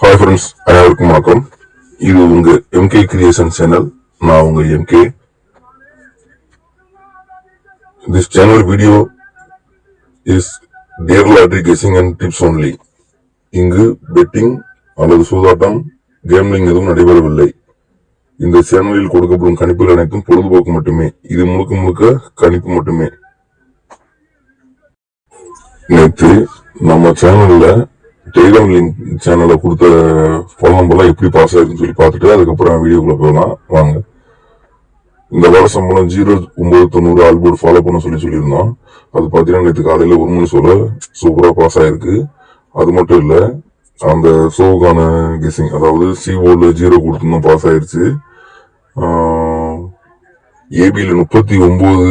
Hi friends அனைவருக்கும் வணக்கம். இது உங்க எம்கே கிரியேஷன் சேனல் நான் உங்க MK this channel video is their lottery guessing and tips only இங்கு பெட்டிங் அல்லது சூதாட்டம் கேம்லிங் எதுவும் நடைபெறவில்லை. இந்த சேனலில் கொடுக்கப்படும் கணிப்புகள் அனைத்தும் பொழுதுபோக்கு மட்டுமே. இது முழுக்க முழுக்க கணிப்பு மட்டுமே. நேற்று நம்ம சேனல்ல டெய்லம் லிங்க் சேனல்ல கொடுத்த ஃபோன் நம்பர்லாம் எப்படி பாஸ் ஆயிருக்குன்னு சொல்லி பார்த்துட்டு அதுக்கப்புறம் வீடியோக்குள்ள போகலாம். வாங்க. இந்த வார சம்பளம் ஜீரோ ஒன்பது தொண்ணூறு ஆல்போர்டு ஃபாலோ பண்ண சொல்லி சொல்லியிருந்தோம். அது பார்த்தீங்கன்னா நேற்று காலையில ஒரு மணி சொல்ல சூப்பரா பாஸ் ஆயிருக்கு. அது மட்டும் இல்ல அந்த ஷோவுக்கான கெஸிங் அதாவது சிஓல ஜீரோ கொடுத்துருந்தோம் பாஸ் ஆயிருச்சு. ஏபியில் முப்பத்தி ஒன்பது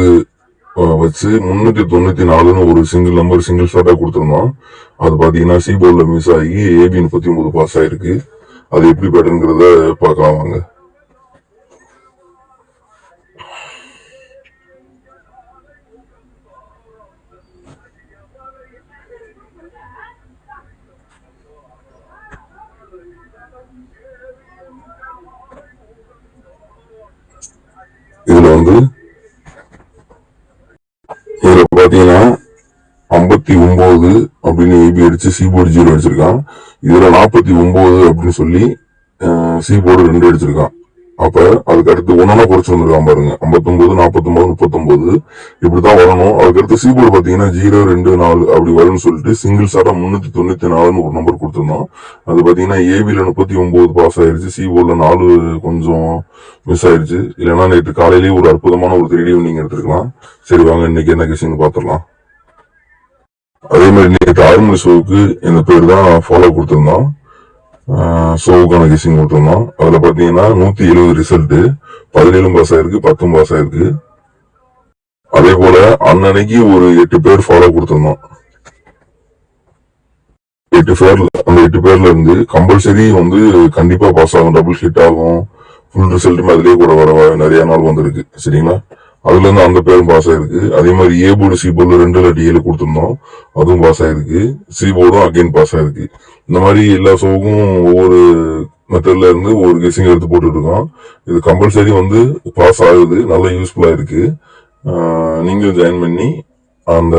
வச்சு முன்னூத்தி தொண்ணூத்தி நாலுன்னு ஒரு சிங்கிள் நம்பர் சிங்கிள் ஷாட்டா கொடுத்துருந்தோம். அது பாத்தீங்கன்னா சி போர்டில் மிஸ் ஆகி ஏபி முப்பத்தி ஒன்பது பாஸ் ஆயிருக்கு. அது எப்படி பேட்டர்ங்கிறத பார்க்கலாம் வாங்க. இதுல வந்து இதுல பாத்தீங்கன்னா நாற்பத்தி ஒன்பது அப்படின்னு ஏபி அடிச்சு சி போர்டு ஜீரோ அடிச்சிருக்கான். இதுல நாற்பத்தி ஒன்பது அப்படின்னு சொல்லி சி போர்டு ரெண்டு அடிச்சிருக்கான். அப்ப அதுக்கு அடுத்து ஒன்னா குறைச்சு வந்திருக்கான் பாருங்க. ஐம்பத்தொன்பது நாற்பத்தொன்பது முப்பத்தொன்பது. இப்படிதான் வரணும். அதுக்கு அடுத்து சி போர்டு பாத்தீங்கன்னா ஜீரோ ரெண்டு நாலு அப்படி வரும்னு சொல்லிட்டு சிங்கிள் சாரா முன்னூத்தி தொண்ணூத்தி நாலுன்னு ஒரு நம்பர் கொடுத்திருந்தோம் அது பாத்தீங்கன்னா ஏபில முப்பத்தி ஒன்பது பாஸ் ஆயிருச்சு. சி போர்டுல நாலு கொஞ்சம் மிஸ் ஆயிருச்சு. இல்லைன்னா நேற்று காலையிலேயே ஒரு அற்புதமான ஒரு த்ரீ நீங்க எடுத்துருக்கலாம். சரி வாங்க இன்னைக்கு என்ன கெஸிங் பாத்திரலாம் அதே மாதிரி நேற்று ஆறு ஷோவுக்கு இந்த பேர் தான் ஃபாலோ கொடுத்துருந்தோம். ஷோவுக்கான கெஸிங் கொடுத்துருந்தோம். அதுல பாத்தீங்கன்னா நூத்தி எழுபது ரிசல்ட் பதினேழும் பாஸ் ஆயிருக்கு பத்தும் பாஸ் ஆயிருக்கு. அதே போல அன்னன்னைக்கு ஒரு எட்டு பேர் ஃபாலோ கொடுத்துருந்தோம். எட்டு பேர்ல அந்த எட்டு பேர்ல இருந்து கம்பல்சரி வந்து கண்டிப்பா பாஸ் ஆகும் டபுள் ஹிட் ஆகும். ஃபுல் ரிசல்ட்டுமே அதுலேயே கூட வர வர நிறைய நாள் வந்திருக்கு. சரிங்களா? அதுல இருந்து அந்த பேரும் பாஸ் ஆயிருக்கு. அதே மாதிரி ஏ போர்டு சி போர்டு ரெண்டு இல்லாட்டி கொடுத்துருந்தோம். அதுவும் பாஸ் ஆயிருக்கு. சி போர்டும் அகைன் பாஸ் ஆயிருக்கு. இந்த மாதிரி எல்லா ஷோவுக்கும் ஒவ்வொரு மெத்தட்ல இருந்து ஒவ்வொரு கெஸிங் எடுத்து போட்டுட்டு இருக்கோம் இது கம்பல்சரி வந்து பாஸ் ஆகுது. நல்ல யூஸ்ஃபுல்லா இருக்கு. நீங்களும் ஜாயின் பண்ணி அந்த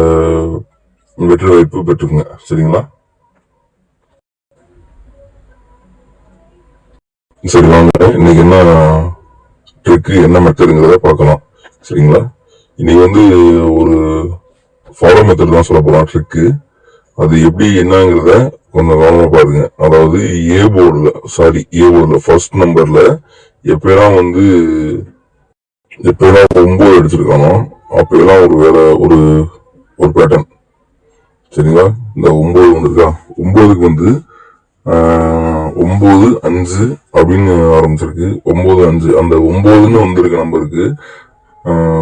வெற்றி வாய்ப்பு பெற்றுக்குங்க. சரிங்களா? சரி வாங்க. இன்னைக்கு என்ன ட்ரிக்கு என்ன மெத்தடுங்கிறத பார்க்கலாம். சரிங்களா? இன்னைக்கு வந்து ஒரு ஃபாலோ மெத்தட் தான் சொல்ல போறோம் ட்ரிக்கு அது எப்படி என்னங்கிறத கொஞ்சம் கவனமா பாருங்க. அதாவது ஏ போர்டுல சாரி ஏ போர்டுல ஃபர்ஸ்ட் நம்பர்ல எப்பெல்லாம் வந்து எப்பெல்லாம் ஒன்பது அடிச்சிருக்கானோ அப்பெல்லாம் ஒரு வேற ஒரு ஒரு பேட்டர்ன் சரிங்களா? இந்த ஒன்பது ஒன்று இருக்கா? ஒன்பதுக்கு வந்து ஆஹ், ஒன்பது அஞ்சு அப்படின்னு ஆரம்பிச்சிருக்கு. ஒன்பது அஞ்சு. அந்த ஒன்பதுன்னு வந்திருக்க நம்பருக்கு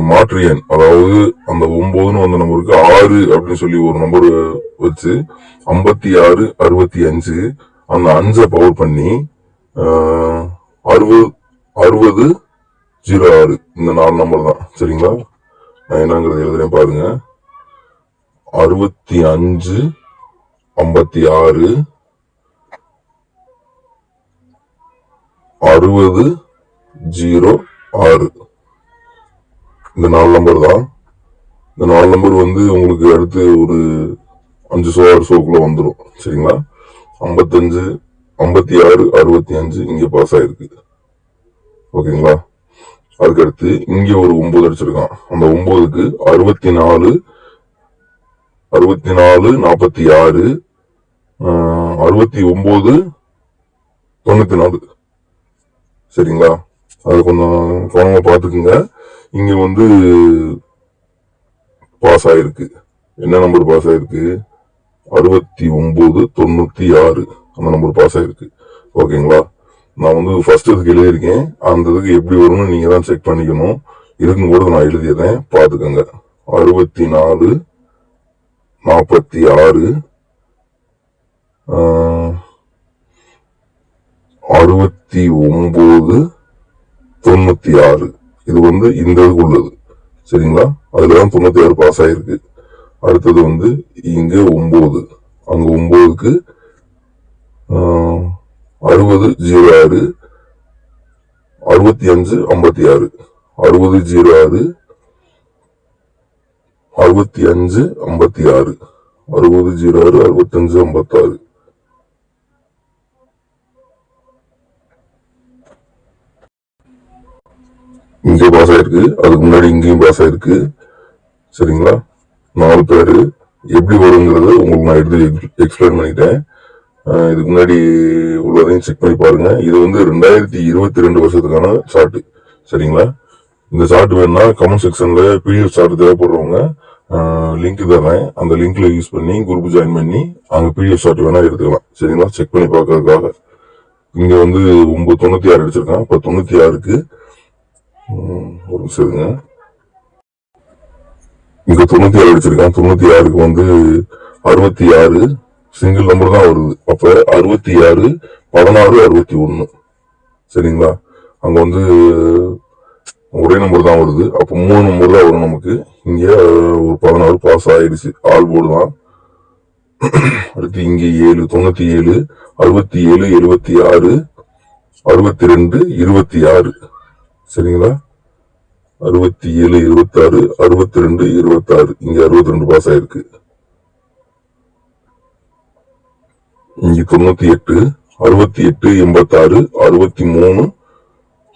மாற்று எண். அதாவது அந்த ஒன்பதுன்னு வந்த நம்பருக்கு ஆறு அப்படின்னு சொல்லி ஒரு நம்பர் வச்சு ஐம்பத்தி ஆறு அறுபத்தி அஞ்சு அந்த அஞ்சை பவர் பண்ணி அறுபது அறுபது ஜீரோ ஆறு. இந்த நாலு நம்பர் தான். சரிங்களா? நான் என்னங்கிறது எழுதுறேன் பாருங்க. அறுபத்தி அஞ்சு ஐம்பத்தி ஆறு அறுபது ஜீரோ ஆறு. இந்த நாலு நம்பர் தான். இந்த நாலு நம்பர் வந்து உங்களுக்கு அடுத்து ஒரு அஞ்சு சோ ஆறு ஷோக்குள்ள வந்துடும் சரிங்களா? ஐம்பத்தஞ்சு ஐம்பத்தி ஆறு அறுபத்தி அஞ்சு இங்கே பாஸ் ஆயிருக்கு. ஓகேங்களா? அதுக்கடுத்து இங்கே ஒரு ஒன்பது அடிச்சிருக்கான். அந்த ஒன்பதுக்கு அறுபத்தி நாலு அறுபத்தி நாலு நாற்பத்தி ஆறு அறுபத்தி ஒன்பது தொண்ணூத்தி நாலு சரிங்களா? அது கொஞ்சம் கவனமா பாத்துக்குங்க இங்கே வந்து பாஸ் ஆயிருக்கு. என்ன நம்பர் பாஸ் ஆயிருக்கு? அறுபத்தி ஒம்பது தொண்ணூற்றி ஆறு அந்த நம்பர் பாஸ் ஆயிருக்கு. ஓகேங்களா நான் வந்து ஃபர்ஸ்ட் இதுக்கு எழுதியிருக்கேன். அந்த இதுக்கு எப்படி வரும்னு நீங்கள் தான் செக் பண்ணிக்கணும். இதுக்கும் கூட நான் எழுதிடுறேன். பார்த்துக்கோங்க. அறுபத்தி நாலு நாற்பத்தி ஆறு அறுபத்தி ஒம்பது தொண்ணூற்றி ஆறு. இது வந்து இந்த இதுக்கு உள்ளது. சரிங்களா? அதுலதான் தொண்ணூத்தி ஆறு பாஸ் ஆயிருக்கு. அடுத்தது வந்து இங்க ஒன்பது. அங்க ஒன்பதுக்கு ஆஹ், அறுபது ஜீரோ ஆறு அறுபத்தி அஞ்சு ஐம்பத்தி ஆறு. அறுபது ஜீரோ ஆறு அறுபத்தி அஞ்சு ஐம்பத்தி ஆறு. அறுபது ஜீரோ ஆறு அறுபத்தஞ்சு ஐம்பத்தாறு. இங்கே பாஸ் ஆகிருக்கு அதுக்கு முன்னாடி இங்கேயும் பாஸ் ஆகிருக்கு சரிங்களா? நாலு பேர். எப்படி வருங்கிறத உங்களுக்கு நான் எடுத்து எக்ஸ்பிளைன் பண்ணிட்டேன். இதுக்கு முன்னாடி உள்ளதையும் செக் பண்ணி பாருங்க. இது வந்து ரெண்டாயிரத்தி இருபத்தி ரெண்டு வருஷத்துக்கான சார்ட் சரிங்களா? இந்த சார்ட் வேணும்னா கமெண்ட் செக்ஷன்ல பிடிஎஃப் சார்ட் தேவைப்படுறவங்க லிங்க் தரேன். அந்த லிங்க்ல யூஸ் பண்ணி குரூப் ஜாயின் பண்ணி அங்க பிடிஎஃப் சார்ட் வேணா எடுத்துக்கலாம். சரிங்களா? செக் பண்ணி பார்க்கறதுக்காக. இங்க வந்து ஒன்பது தொண்ணூத்தி ஆறு அடிச்சிருக்கான். இப்ப தொண்ணூத்தி ஆறுக்கு ஒரு நிமிஷம் இங்க தொண்ணூத்தி ஆறு அடிச்சிருக்கான். தொண்ணூத்தி ஆறுக்கு வந்து அறுபத்தி ஆறு சிங்கிள் நம்பர் தான் வருது. அப்ப அறுபத்தி ஆறு பதினாறு அறுபத்தி ஒண்ணு. சரிங்களா? அங்க வந்து ஒரே நம்பர் தான் வருது. அப்ப மூணு நம்பர் தான் வரும் நமக்கு. இங்க ஒரு பதினாறு பாஸ் ஆயிடுச்சு. ஆல் போர்டு தான் அடுத்து இங்க ஏழு தொண்ணூத்தி ஏழு அறுபத்தி ஏழு எழுபத்தி ஆறு அறுபத்தி ரெண்டு இருபத்தி ஆறு. சரிங்களா? அறுபத்தி ஏழு இருபத்தாறு அறுபத்தி ரெண்டு இருபத்தாறு இங்க அறுபத்தி ரெண்டு பாஸ் ஆயிருக்கு. இங்க தொண்ணூத்தி எட்டு அறுபத்தி எட்டு எண்பத்தாறு அறுபத்தி மூணு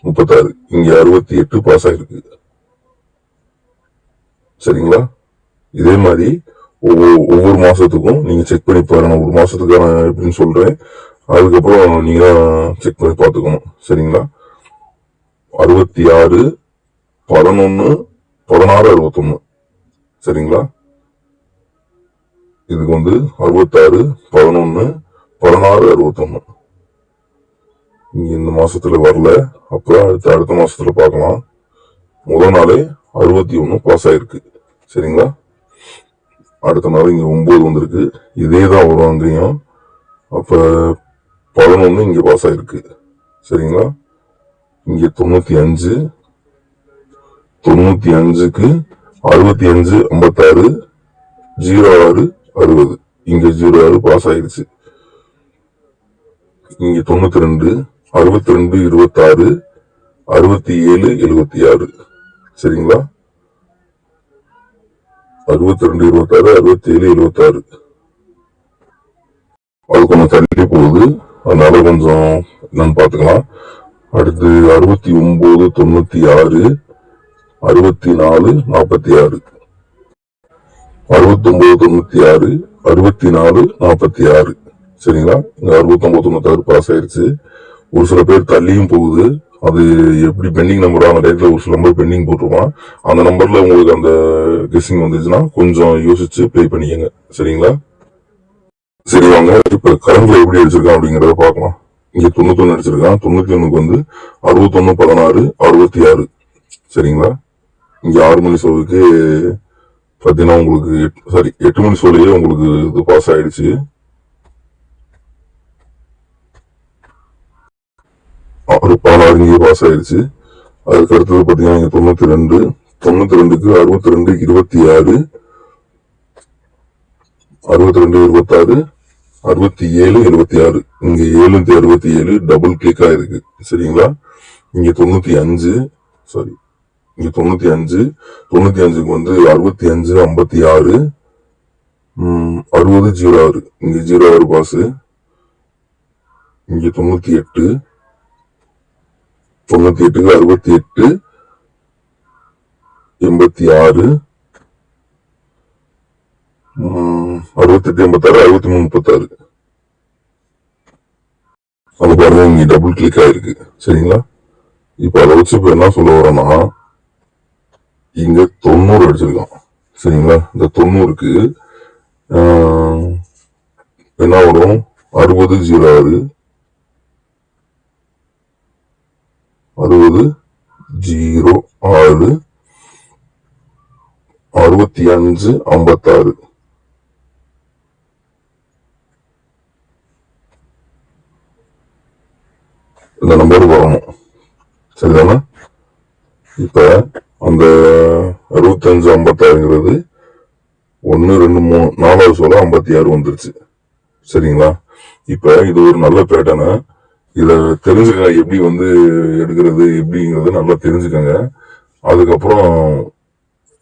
முப்பத்தாறு. இங்க அறுபத்தி எட்டு பாஸ் ஆயிருக்கு. சரிங்களா? இதே மாதிரி ஒவ்வொரு ஒவ்வொரு மாசத்துக்கும் நீங்க செக் பண்ணி பாருங்க. ஒரு மாசத்துக்கான எப்படின்னு சொல்றேன். அதுக்கப்புறம் நீங்க செக் பண்ணி பார்த்துக்கணும். சரிங்களா? அறுபத்தி ஆறு பதினொன்னு பதினாறு அறுபத்தொன்னு சரிங்களா? இதுக்கு வந்து அறுபத்தாறு பதினொன்னு பதினாறு அறுபத்தொன்னு இங்கே இந்த மாசத்துல வரல. அப்ப அடுத்த அடுத்த மாசத்துல பார்க்கலாம். முதல் நாளே அறுபத்தி ஒன்னு பாஸ் ஆயிருக்கு. சரிங்களா? அடுத்த நாள் இங்க ஒன்பது வந்திருக்கு. இதே தான் வரும் அங்கேயும். அப்ப பதினொன்னு இங்க பாஸ் ஆயிருக்கு. சரிங்களா? இங்க தொண்ணூத்தி அஞ்சு தொண்ணூத்தி அஞ்சுக்கு அறுபத்தி அஞ்சு ஐம்பத்தாறு ஜீரோ ஆறு அறுபது. இங்க ஜீரோ ஆறு பாஸ் ஆயிடுச்சு இங்க தொண்ணூத்தி ரெண்டு அறுபத்தி ரெண்டு இருபத்தாறு அறுபத்தி ஏழு எழுபத்தி ஆறு. சரிங்களா? அறுபத்தி ரெண்டு இருபத்தாறு அறுபத்தி ஏழு எழுபத்தாறு. அது கொஞ்சம் தள்ளி போகுது. அதனால கொஞ்சம் என்னன்னு பாத்துக்கலாம் அடுத்து அறுபத்தி ஒன்பது தொண்ணூத்தி ஆறு அறுபத்தி நாலு நாற்பத்தி ஆறு அறுபத்தி ஒன்பது தொண்ணூத்தி ஆறு அறுபத்தி நாலு நாற்பத்தி ஆறு சரிங்களா? இங்க அறுபத்தி ஒன்பது தொண்ணூத்தி ஆறு பாஸ் ஆயிருச்சு. ஒரு சில பேர் தள்ளியும் போகுது. அது எப்படி பெண்டிங் நம்பர் அந்த டேட்ல ஒரு சில நம்பர் பெண்டிங் போட்டுருவான் அந்த நம்பர்ல உங்களுக்கு அந்த கெஸ்ஸிங் வந்துச்சுன்னா கொஞ்சம் யோசிச்சு ப்ளே பண்ணிக்கங்க. சரிங்களா? சரி வாங்க. இப்ப கரண்ட்ல எப்படி அடிச்சிருக்கான் அப்படிங்கறத பார்க்கலாம். இங்க தொண்ணூத்தொன்னு அடிச்சிருக்கான் தொண்ணூத்தி ஒண்ணுக்கு வந்து அறுபத்தொன்னு பதினாறு அறுபத்தி ஆறு சரிங்களா? இங்க ஆறு மணி ஷோவுக்கு பாத்தீங்கன்னா உங்களுக்கு சாரி எட்டு மணி ஷோலயே உங்களுக்கு இது பாஸ் ஆயிடுச்சு. ஆறு பதினாறு இங்கே பாஸ் ஆயிடுச்சு. அதுக்கு அடுத்தது பாத்தீங்கன்னா இங்கே தொண்ணூத்தி ரெண்டு தொண்ணூத்தி ரெண்டுக்கு அறுபத்தி ரெண்டு இருபத்தி ஆறு அறுபத்தி ரெண்டு இருபத்தாறு அறுபத்தி ஏழு எழுபத்தி ஆறு. இங்க ஏழுநூத்தி அறுபத்தி ஏழு டபுள் கிளிக் ஆயிருக்கு. சரிங்களா? இங்க தொண்ணூத்தி அஞ்சு சாரி இங்க தொண்ணூத்தி அஞ்சு தொண்ணூத்தி அஞ்சுக்கு வந்து அறுபத்தி அஞ்சு ஐம்பத்தி ஆறு. அறுபது ஜீரோ ஆறு. இங்க ஜீரோ ஆறு பாஸ் இங்க தொண்ணூத்தி எட்டு. தொண்ணூத்தி எட்டுக்கு அறுபத்தி எட்டு எண்பத்தி ஆறு. அறுபத்தி எட்டு எண்பத்தாறு அறுபத்தி மூணு முப்பத்தாறு அது பாருங்க இங்க டபுள் கிளிக் ஆயிருக்கு சரிங்களா இப்ப அதை வச்சு இப்ப என்ன சொல்ல வரோம்னா இங்க தொண்ணூறு அடிச்சிருக்கோம் சரிங்களா இந்த தொண்ணூறுக்கு என்ன வரும் அறுபது ஜீரோ ஆறு அறுபது ஜீரோ ஆறு அறுபத்தி அஞ்சு ஐம்பத்தாறு இந்த நம்பருக்கு வரணும். சரிதானே? இப்போ அந்த அறுபத்தஞ்சு ஐம்பத்தாறுங்கிறது ஒன்று ரெண்டு மூணு நாலாவது சொல்ல ஐம்பத்தி ஆறு வந்துருச்சு. சரிங்களா? இப்போ இது ஒரு நல்ல பேட்டர்னு இதை தெரிஞ்சுக்க எப்படி வந்து எடுக்கிறது எப்படிங்கிறது நல்லா தெரிஞ்சுக்கோங்க. அதுக்கப்புறம்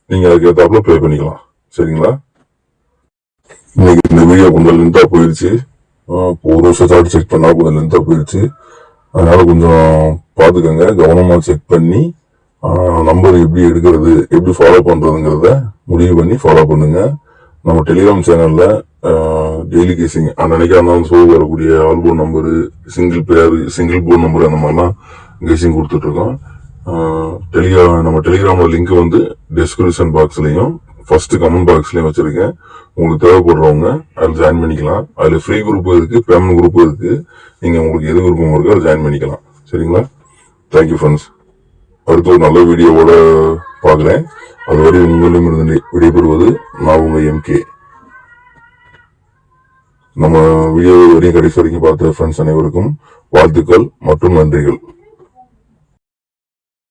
நீங்கள் அதுக்கேற்றாப்புல ப்ளே பண்ணிக்கலாம். சரிங்களா? இன்னைக்கு இந்த வீடியோ கொஞ்சம் லென்த்தாக போயிடுச்சு ஒரு வருஷம் சார்ட் செக் பண்ணா கொஞ்சம் லென்த்தாக போயிடுச்சு அதனால கொஞ்சம் பார்த்துக்கோங்க கவனமாக செக் பண்ணி நம்பர் எப்படி எடுக்கிறது எப்படி ஃபாலோ பண்ணுறதுங்கிறத முடிவு பண்ணி ஃபாலோ பண்ணுங்க. நம்ம டெலிகிராம் சேனலில் டெய்லி கேசிங் அன்னைக்கா இருந்தாலும் ஷோ வரக்கூடிய all phone number single pair single phone number அந்த மாதிரிலாம் கேசிங் கொடுத்துட்ருக்கோம் டெலிகிராம் நம்ம டெலிகிராமோட லிங்க் வந்து டிஸ்கிரிப்ஷன் பாக்ஸ்லையும் ஃபர்ஸ்ட் கமெண்ட் பாக்ஸ்லயும் வச்சிருக்கேன். உங்களுக்கு தேவைப்படுறவங்க அதில் ஜாயின் பண்ணிக்கலாம். அதில் ஃப்ரீ குரூப்பும் இருக்கு பேமெண்ட் குரூப்பும் இருக்கு. நீங்க உங்களுக்கு எது விருப்பம் இருக்கோ அதில் ஜாயின் பண்ணிக்கலாம். சரிங்களா? தேங்க்யூ ஃப்ரெண்ட்ஸ் அடுத்த ஒரு நல்ல வீடியோவோட பார்க்குறேன். அதுவரை உங்களிடம் இருந்து விடைபெறுவது நான் உங்கள் எம்கே நம்ம வீடியோ வரையும் கடைசி வரைக்கும் பார்த்த ஃப்ரெண்ட்ஸ் அனைவருக்கும் வாழ்த்துக்கள் மற்றும் நன்றிகள்.